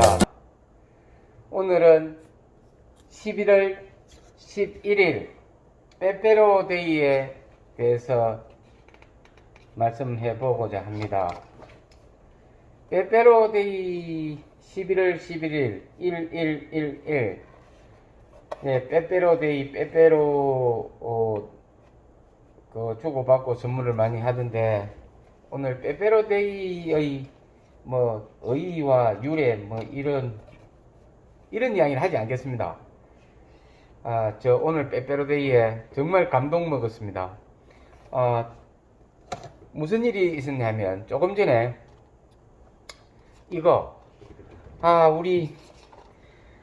합니다. 오늘은 11월 11일 빼빼로 데이에 대해서 말씀해 보고자 합니다. 빼빼로 데이 11월 11일 1111 네, 빼빼로 데이 빼빼로 어, 그 주고받고 선물을 많이 하던데 오늘 빼빼로 데이의 뭐 의의와 유래 뭐 이런 이런 이야기를 하지 않겠습니다. 아, 저 오늘 빼빼로데이에 정말 감동 먹었습니다. 아, 무슨 일이 있었냐면 조금 전에 이거 아 우리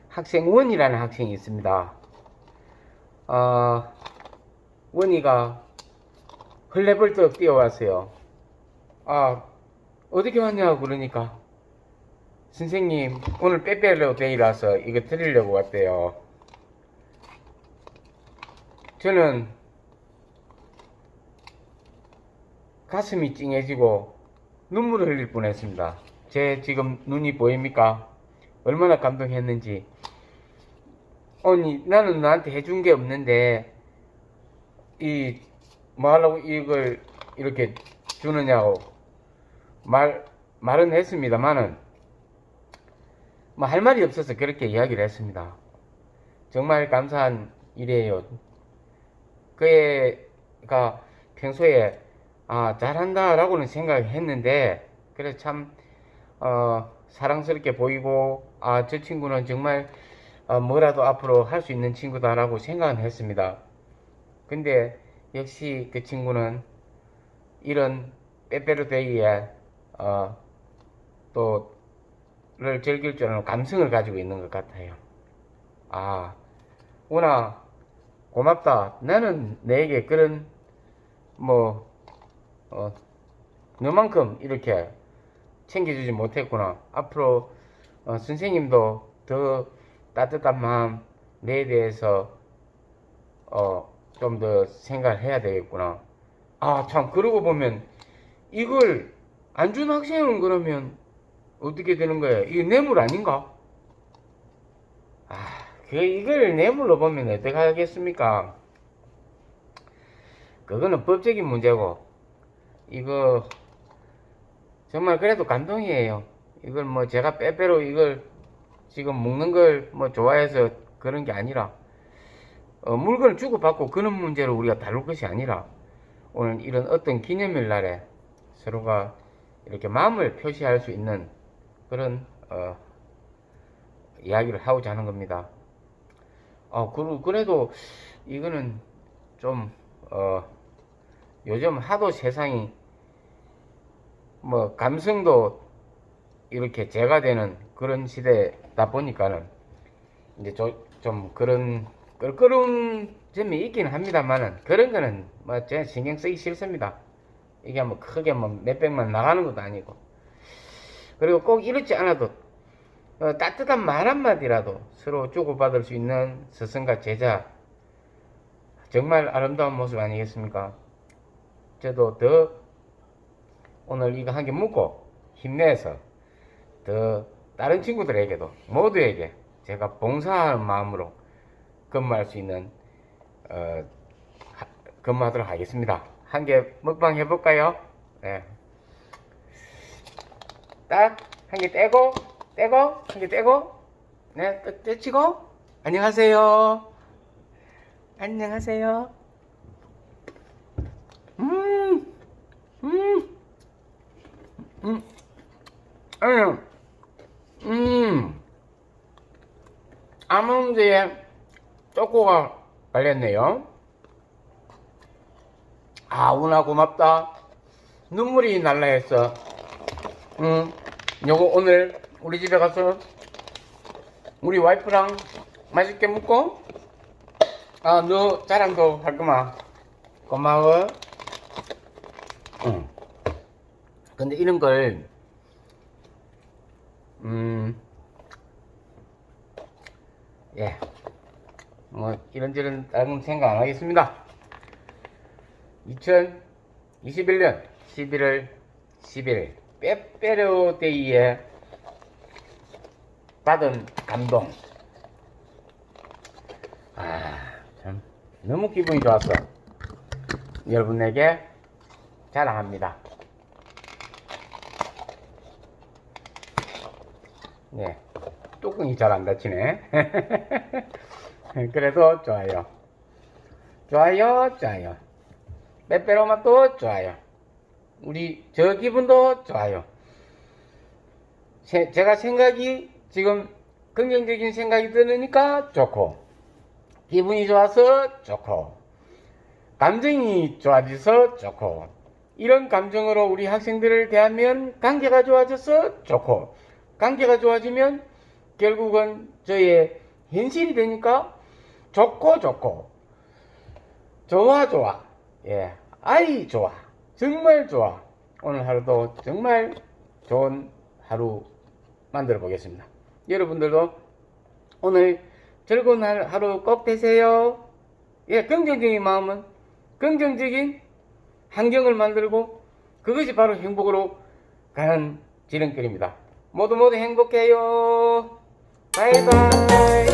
학생 원이라는 학생이 있습니다. 아 원이가 헐레벌떡 뛰어왔어요. 아 어떻게 왔냐고 그러니까 선생님 오늘 빼빼로 데이라서 이거 드리려고 왔대요. 저는 가슴이 찡해지고 눈물을 흘릴 뻔했습니다. 제 지금 눈이 보입니까? 얼마나 감동했는지. 아니 나는 나한테 해준 게 없는데 이 뭐하려고 이걸 이렇게 주느냐고 말 말은 했습니다만은 뭐 할 말이 없어서 그렇게 이야기를 했습니다. 정말 감사한 일이에요. 그애가 평소에 아 잘한다라고는 생각했는데 그래 참 어, 사랑스럽게 보이고 아 저 친구는 정말 어, 뭐라도 앞으로 할 수 있는 친구다라고 생각은 했습니다. 근데 역시 그 친구는 이런 빼빼로데이에 어, 또를 즐길 줄 아는 감성을 가지고 있는 것 같아요. 아, 오나 고맙다. 나는 내게 그런 뭐 어, 너만큼 이렇게 챙겨주지 못했구나. 앞으로 어, 선생님도 더 따뜻한 마음 내에 대해서 어, 좀 더 생각을 해야 되겠구나. 아, 참, 그러고 보면 이걸 안 준 학생은 그러면 어떻게 되는 거예요? 이거 뇌물 아닌가? 아, 그, 이걸 뇌물로 보면 어떻게 하겠습니까? 그거는 법적인 문제고, 이거, 정말 그래도 감동이에요. 이걸 뭐 제가 빼빼로 이걸 지금 먹는 걸 뭐 좋아해서 그런 게 아니라, 어, 물건을 주고받고 그런 문제를 우리가 다룰 것이 아니라, 오늘 이런 어떤 기념일 날에 서로가 이렇게 마음을 표시할 수 있는 그런, 어, 이야기를 하고자 하는 겁니다. 어, 그, 그래도 이거는 좀, 어, 요즘 하도 세상이 뭐 감성도 이렇게 제가 되는 그런 시대다 보니까는 이제 저, 좀 그런 껄끄러운 점이 있긴 합니다만은 그런 거는 뭐 제가 신경 쓰기 싫습니다. 이게 뭐 크게 뭐 몇백만 나가는 것도 아니고 그리고 꼭 이렇지 않아도 어, 따뜻한 말 한마디라도 서로 주고받을 수 있는 스승과 제자 정말 아름다운 모습 아니겠습니까? 저도 더 오늘 이거 한 개 묻고 힘내서 더 다른 친구들에게도 모두에게 제가 봉사하는 마음으로 근무할 수 있는 어, 하- 근무하도록 하겠습니다. 한 개 먹방 해볼까요? 네. 딱 한 개 떼고 떼고 한 개 떼고 네 떼- 떼치고 안녕하세요. 안녕하세요. 음, 음, 음, 음, 음. 아몬드에 초코가 발렸네요. 아, 운아 고맙다. 눈물이 날라 했어. 음, 요거 오늘 우리 집에 가서 우리 와이프랑 맛있게 먹고, 아, 너 자랑도 할 거마. 고마워. 응. 근데 이런 걸, 음, 예. 뭐, 이런저런 다른 생각 안 하겠습니다. 2021년 11월 11일, 빼빼로데이에 받은 감동. 아, 참, 너무 기분이 좋았어. 여러분에게 자랑합니다. 네, 뚜껑이 잘 안 닫히네. 그래도 좋아요. 좋아요, 좋아요. 빼빼로 맛도 좋아요. 우리 저 기분도 좋아요. 세- 제가 생각이 지금 긍정적인 생각이 들으니까 좋고 기분이 좋아서 좋고 감정이 좋아져서 좋고 이런 감정으로 우리 학생들을 대하면 관계가 좋아져서 좋고 관계가 좋아지면 결국은 저의 현실이 되니까 좋고 좋고 좋아 좋아 예 아이 좋아. 정말 좋아. 오늘 하루도 정말 좋은 하루 만들어 보겠습니다. 여러분들도 오늘 즐거운 하- 하루 꼭 되세요. 예 긍정적인 마음은 긍정적인 환경을 만들고 그것이 바로 행복으로 가는 지름길입니다. 모두 모두 행복해요. 바이바이